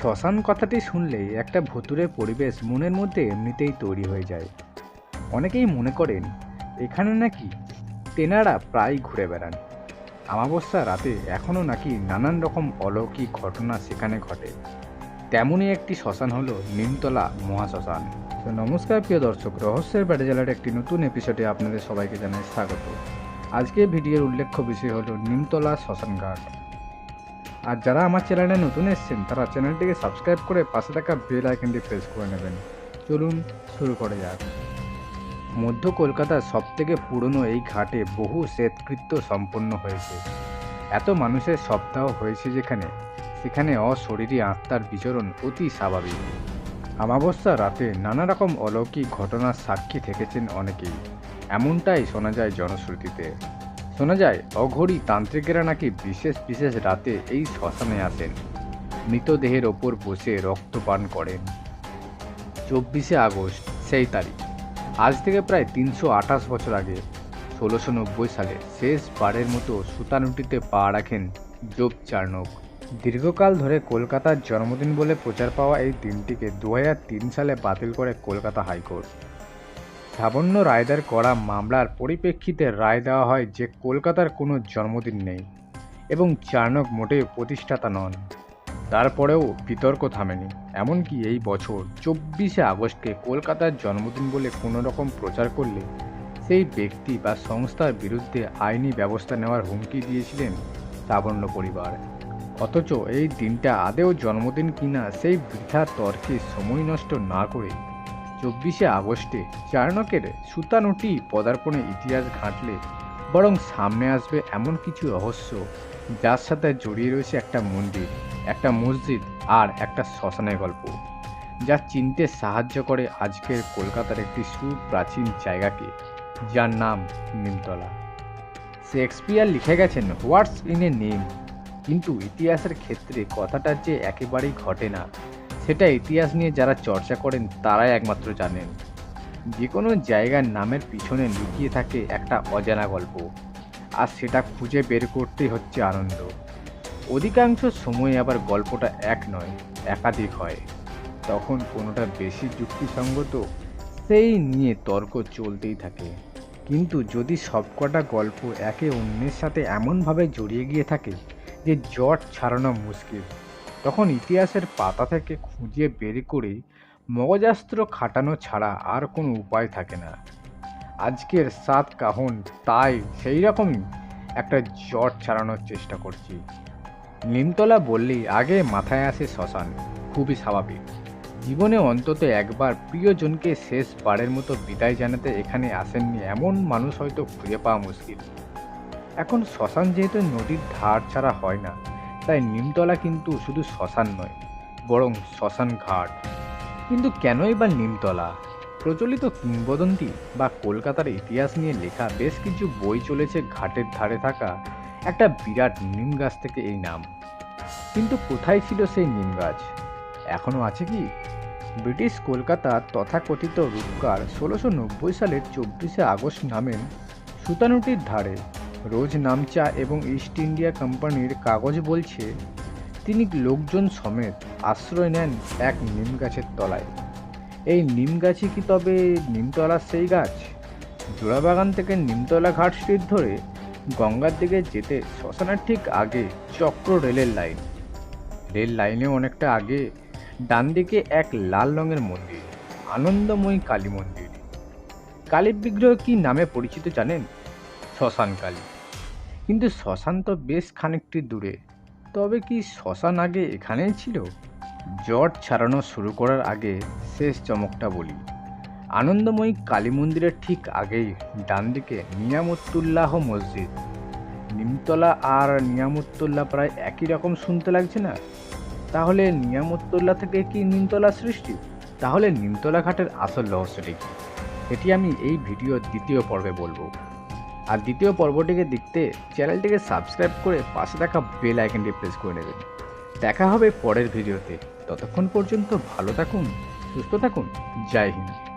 শ্মশান কথাটি শুনলেই একটা ভুতুরে পরিবেশ মনের মধ্যে এমনিতেই তৈরি হয়ে যায়। অনেকেই মনে করেন, এখানে নাকি তেনারা প্রায় ঘুরে বেড়ান। আমাবস্যা রাতে এখনও নাকি নানান রকম অলৌকিক ঘটনা সেখানে ঘটে। তেমনই একটি শ্মশান হলো নিমতলা মহাশ্মশান। তো নমস্কার প্রিয় দর্শক, রহস্যের ব্যাটে জেলার একটি নতুন এপিসোডে আপনাদের সবাইকে জানাই স্বাগত। আজকের ভিডিওর উল্লেখ্য বিষয় হলো নিমতলা শ্মশান ঘাট আর যারা আমার চ্যানেলে নতুন এসেছেন, তারা চ্যানেলটিকে সাবস্ক্রাইব করে পাশে থাকা বেল আইকনটি প্রেস করে নেবেন। চলুন শুরু করে যাক। মধ্য কলকাতার সবথেকে পুরনো এই ঘাটে বহু শ্বেতকৃত্য সম্পন্ন হয়েছে। এত মানুষের সপ্তাহ হয়েছে যেখানে, সেখানে অশরীরী আত্মার বিচরণ অতি স্বাভাবিক। অমাবস্যা রাতে নানা রকম অলৌকিক ঘটনার সাক্ষী থেকেছেন অনেকেই। এমনটাই শোনা যায় জনশ্রুতিতে। শোনা যায়, অঘরী তান্ত্রিকেরা নাকি বিশেষ বিশেষ রাতে এই শ্মশানে আসেন। মৃতদেহের ওপর বসে রক্তপান করেন। চব্বিশে আগস্ট, সেই তারিখ। আজ থেকে প্রায় তিনশো আঠাশ বছর আগে, ষোলোশো নব্বই সালে শেষবারের মতো সুতানুটিতে পা রাখেন যোগ চার্নক দীর্ঘকাল ধরে কলকাতার জন্মদিন বলে প্রচার পাওয়া এই দিনটিকে দুহাজার তিন সালে বাতিল করে কলকাতা হাইকোর্ট। লাবণ্য রায়দার করা মামলার পরিপ্রেক্ষিতে রায় দেওয়া হয় যে কলকাতার কোনো জন্মদিন নেই এবং চার্নক মোটেও প্রতিষ্ঠাতা নন। তারপরেও বিতর্ক থামেনি। এমনকি এই বছর চব্বিশে আগস্টকে কলকাতার জন্মদিন বলে কোনো রকম প্রচার করলে সেই ব্যক্তি বা সংস্থার বিরুদ্ধে আইনি ব্যবস্থা নেওয়ার হুমকি দিয়েছিলেন লাবণ্য পরিবার। অথচ এই দিনটা আদেও জন্মদিন কিনা সেই বৃথা তর্কে সময় নষ্ট না করে চব্বিশে আগস্টে চারণকের সুতানুটি পদার্পণে ইতিহাস ঘাঁটলে বরং সামনে আসবে এমন কিছু রহস্য, যার সাথে জড়িয়ে রয়েছে একটা মন্দির, একটা মসজিদ আর একটা শ্মশানের গল্প, যা চিনতে সাহায্য করে আজকের কলকাতার একটি সুপ্রাচীন জায়গাকে, যার নাম নিমতলা। শেক্সপিয়ার লিখে গেছেন, হোয়াটস ইন এ নেম? কিন্তু ইতিহাসের ক্ষেত্রে কথাটা যে একেবারেই ঘটে না। সেটা ইতিহাস নিয়ে যারা চর্চা করেন, তারাই একমাত্র জানেন। যে কোনো জায়গার নামের পিছনে লুকিয়ে থাকে একটা অজানা গল্প। আর সেটা খুঁজে বের করতেই হচ্ছে আনন্দ। অধিকাংশ সময় আবার গল্পটা এক নয়, একাধিক হয়। তখন কোনোটা বেশি যুক্তিসঙ্গত, সেই নিয়ে তর্ক চলতেই থাকে। কিন্তু যদি সবকটা গল্প একে অন্যের সাথে এমনভাবে জড়িয়ে গিয়ে থাকে যে জট ছাড়ানো মুশকিল তখন ইতিহাসের পাতা থেকে খুঁজে বের করে মগজাস্ত্র খাটানো ছাড়া আর কোনো উপায় থাকে না। আজকের সাত কাহন তাই সেই রকমই একটা জট ছাড়ানোর চেষ্টা করছি। নিমতলা বললেই আগে মাথায় আসে শ্মশান, খুবই স্বাভাবিক। জীবনে অন্তত একবার প্রিয়জনকে শেষবারের মতো বিদায় জানাতে এখানে আসেননি এমন মানুষ হয়তো খুঁজে পাওয়া মুশকিল। এখন শ্মশান যেহেতু নদীর ধার ছাড়া হয় না তাই নিমতলা কিন্তু শুধু শ্মশান নয়, বরং শ্মশান ঘাট। কিন্তু কেনই বা নিমতলা? প্রচলিত কিংবদন্তি বা কলকাতার ইতিহাস নিয়ে লেখা বেশ কিছু বই চলেছে ঘাটের ধারে থাকা একটা বিরাট নিম গাছ থেকে এই নাম। কিন্তু কোথায় ছিল সেই নিম গাছ? এখনও আছে কি? ব্রিটিশ কলকাতার তথাকথিত রূপকার ষোলোশো নব্বই সালের চব্বিশে আগস্ট নামেন সুতানুটির ধারে। রোজ নামচা এবং ইস্ট ইন্ডিয়া কোম্পানির কাগজ বলছে, তিনি লোকজন সমেত আশ্রয় নেন এক নিম গাছের তলায়। এই নিম গাছই কি তবে নিমতলার সেই গাছ? জোড়াবাগান থেকে নিমতলা ঘাট স্ট্রিট ধরে গঙ্গার দিকে যেতে শ্মশানের ঠিক আগে চক্র রেলের লাইন। রেল লাইনে অনেকটা আগে ডান দিকে এক লাল রঙের মন্দির, আনন্দময়ী কালী মন্দির। কালী বিগ্রহ কি নামে পরিচিত জানেন? শ্মশান কালী কিন্তু শ্মশান তো বেশ খানিকটি দূরে। তবে কি শ্মশান আগে এখানেই ছিল? জট ছাড়ানো শুরু করার আগে শেষ চমকটা বলি। আনন্দময়ী কালী মন্দিরের ঠিক আগেই ডান দিকে নিয়ামতুল্লাহ মসজিদ। নিমতলা আর নিয়ামতুল্লাহ প্রায় একই রকম শুনতে লাগছে না? তাহলে নিয়ামতুল্লাহ থেকে কি নিমতলা সৃষ্টি? তাহলে নিমতলা ঘাটের আসল রহস্যটি কি? এটি আমি এই ভিডিওর দ্বিতীয় পর্বে বলব। আর দ্বিতীয় পর্বটিকে দেখতে চ্যানেলটিকে সাবস্ক্রাইব করে পাশে থাকা বেল আইকনটি প্রেস করে নেবেন। দেখা হবে পরের ভিডিওতে। ততক্ষণ পর্যন্ত ভালো থাকুন, সুস্থ থাকুন। জয় হিন্দ।